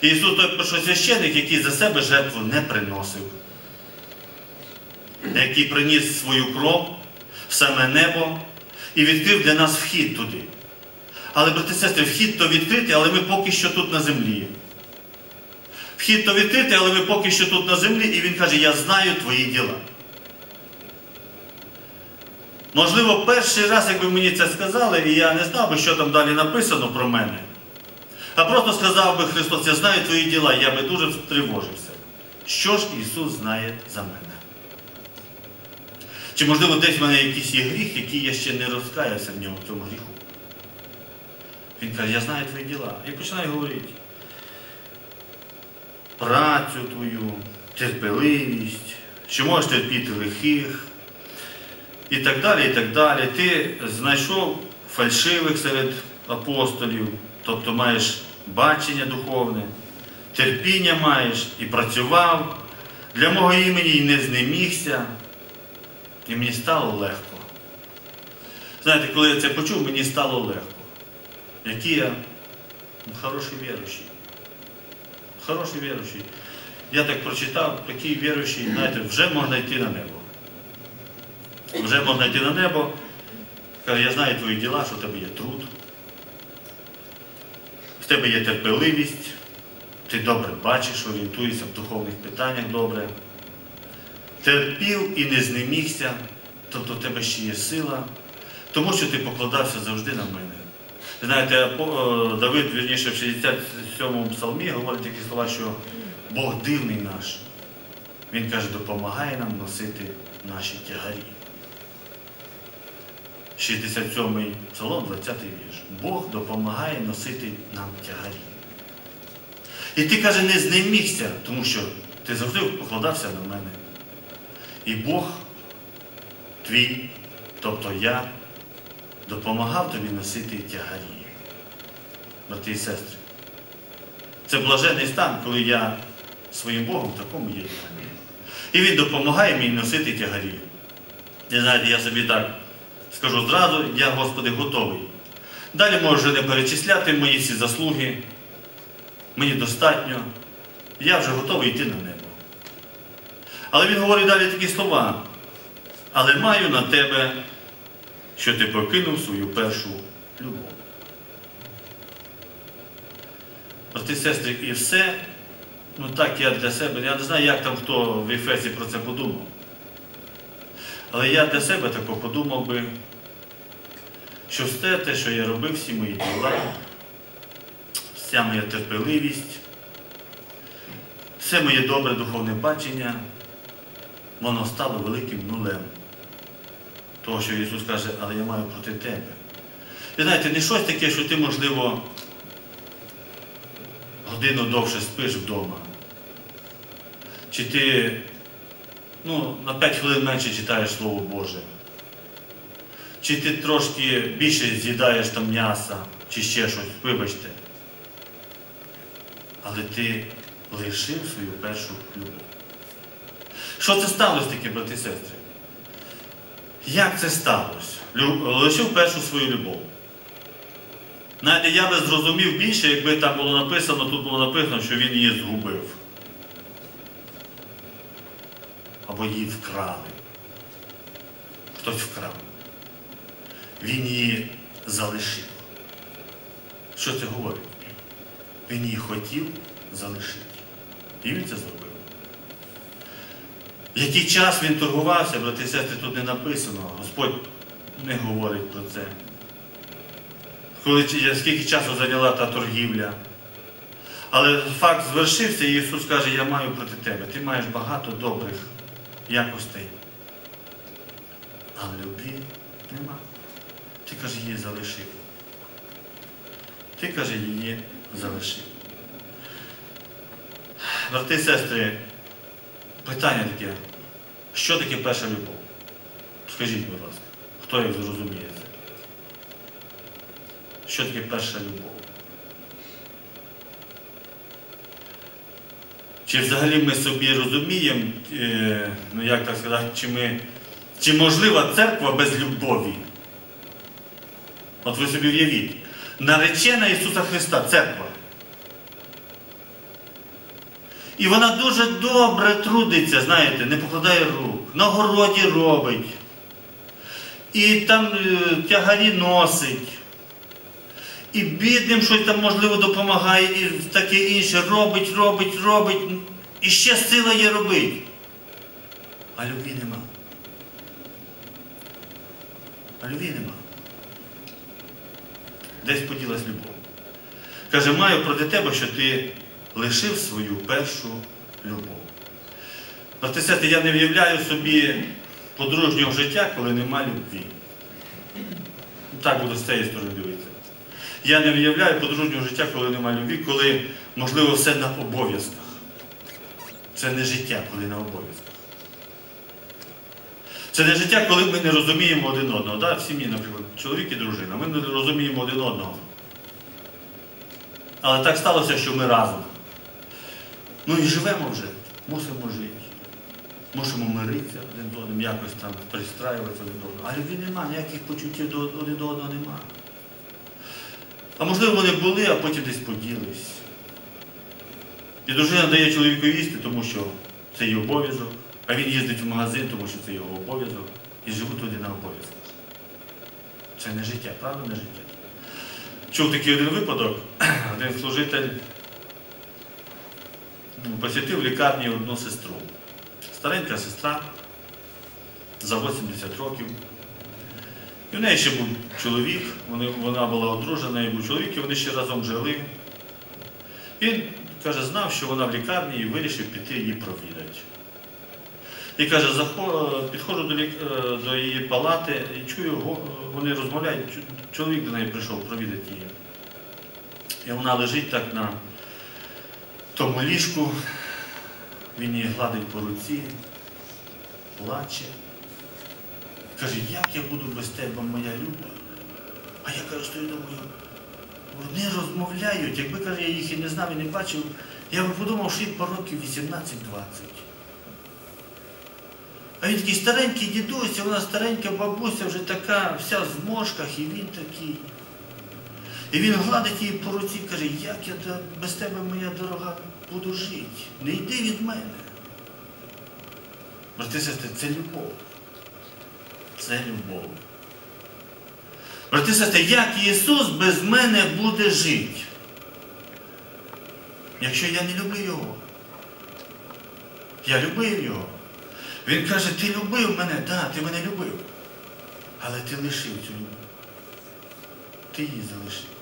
Ісус той першосвященик, який за себе жертву не приносив, який приніс свою кров в саме небо і відкрив для нас вхід туди. Але, брати сестри, вхід то відкритий, але ми поки що тут на землі. Вхід то відкритий, але ми поки що тут на землі, і він каже, я знаю твої діла. Можливо, перший раз, якби мені це сказали, і я не знав би, що там далі написано про мене. А просто сказав би Христос, я знаю твої діла, я би дуже тривожився. Що ж Ісус знає за мене? Чи, можливо, десь в мене якийсь є гріх, який я ще не розкаявся в ньому, в цьому гріху? Він каже, я знаю твої діла. І починає говорити. Працю твою, терпеливість, що можеш терпіти лихих, і так далі, і так далі. Ти знайшов фальшивих серед апостолів, тобто маєш бачення духовне, терпіння маєш і працював, для мого імені і не знемігся, і мені стало легко. Знаєте, коли я це почув, мені стало легко. Який я ну, хороший віруючий. Хороший віруючий. Я так прочитав, такий віруючий, знаєте, вже можна йти на небо. Вже можна йти на небо. Каже, я знаю твої діла, що в тебе є труд. В тебе є терпеливість, ти добре бачиш, орієнтуєшся в духовних питаннях добре. Терпів і не знемігся, тобто в тебе ще є сила, тому що ти покладався завжди на мене. Знаєте, Давид, вірніше, в 67-му псалмі говорить такі слова, що Бог дивний наш. Він каже, допомагає нам носити наші тягарі. 67-й псалом, 20-й вірш. Бог допомагає носити нам тягарі. І ти каже, не знемігся, тому що ти завжди покладався на мене. І Бог твій, тобто я, допомагав тобі носити тягарі. Брати і сестри. Це блажений стан, коли я своїм Богом такому є. І Він допомагає мені носити тягарі. І знаєте, я собі так скажу зразу, я, Господи, готовий. Далі можу вже не перечисляти мої всі заслуги. Мені достатньо. Я вже готовий йти на небо. Але він говорить далі такі слова. Але маю на тебе, що ти покинув свою першу любов. Брати, сестри, і все, ну так я для себе, я не знаю, як там хто в Ефесі про це подумав. Але я для себе тако подумав би, що все те, що я робив, всі мої діла, вся моя терпеливість, все моє добре духовне бачення, воно стало великим нулем. Того, що Ісус каже, але я маю проти тебе. І знаєте, не щось таке, що ти, можливо, годину довше спиш вдома. Чи ти ну, на 5 хвилин менше читаєш Слово Боже. Чи ти трошки більше з'їдаєш там м'яса, чи ще щось, вибачте. Але ти лишив свою першу любов. Що це сталося таке, брати і сестри? Як це сталося? Лишив першу свою любов. Знаєте, я би зрозумів більше, якби там було написано, тут було написано, що він її згубив. Або її вкрали. Хтось вкрав. Він її залишив. Що це говорить? Він її хотів залишити. І він це зробив. Який час він торгувався, брати сестри, тут не написано. Господь не говорить про це. Коли, скільки часу зайняла та торгівля. Але факт звершився, і Ісус каже, я маю проти тебе. Ти маєш багато добрих якостей. Але любві нема. Ти каже, її залишив. Ти каже, її залишив. Брати і сестри, питання таке. Що таке перша любов? Скажіть, будь ласка, хто їх зрозуміє? Що таке перша любов? Чи взагалі ми собі розуміємо, е, ну як так сказати, чи ми, чи можлива церква без любові? От ви собі уявіть, наречена Ісуса Христа, церква. І вона дуже добре трудиться, знаєте, не покладає рук, на городі робить. І там е, тягарі носить. І бідним щось там, можливо, допомагає, і таке інше робить, робить, робить. І ще сила є робити. А любві нема. А любві нема. Десь поділась любов. Каже, маю проти тебе, що ти лишив свою першу любов. Брати сестри, я не виявляю собі подружнього життя, коли нема любві. Так буду з цієї сторони. Я не виявляю подружнього життя, коли нема любві, коли, можливо, все на обов'язках. Це не життя, коли на обов'язках. Це не життя, коли ми не розуміємо один одного. Да? В сім'ї, наприклад, чоловік і дружина, ми не розуміємо один одного. Але так сталося, що ми разом. Ну і живемо вже, мусимо жити. Мусимо миритися один з одним, якось там пристраюватися один до одного. А любві нема, ніяких почуттів один до одного нема. А можливо, вони були, а потім десь поділись. І дружина дає чоловіку їсти, тому що це її обов'язок, а він їздить в магазин, тому що це його обов'язок, і живуть туди на обов'язках. Це не життя, правда, не життя. Чув такий один випадок, один служитель ну, посітив в лікарні одну сестру. Старенька сестра за 80 років. І в неї ще був чоловік, вони, вона була одружена, і був чоловік, і вони ще разом жили. Він каже, знав, що вона в лікарні і вирішив піти її провідати. І каже, підходжу до, лік- е, до її палати і чую, вони розмовляють, чоловік до неї прийшов провідати її. І вона лежить так на тому ліжку, він її гладить по руці, плаче. Каже, як я буду без тебе, моя люба? А я кажу, стою думаю, вони розмовляють, якби каже, я їх і не знав і не бачив, я би подумав, що їм по років 18-20. А він такий старенький дідусь, вона старенька бабуся, вже така, вся в зморшках, і він такий. І він гладить її по руці каже, як я без тебе, моя дорога, буду жити. Не йди від мене. Брати сестри, це любов. Це любов. Брати сестри, як Ісус без мене буде жити? Якщо я не люблю Його. Я любив Його. Він каже, ти любив мене, так, ти мене любив. Але ти лишив цю любов. Ти її залишив.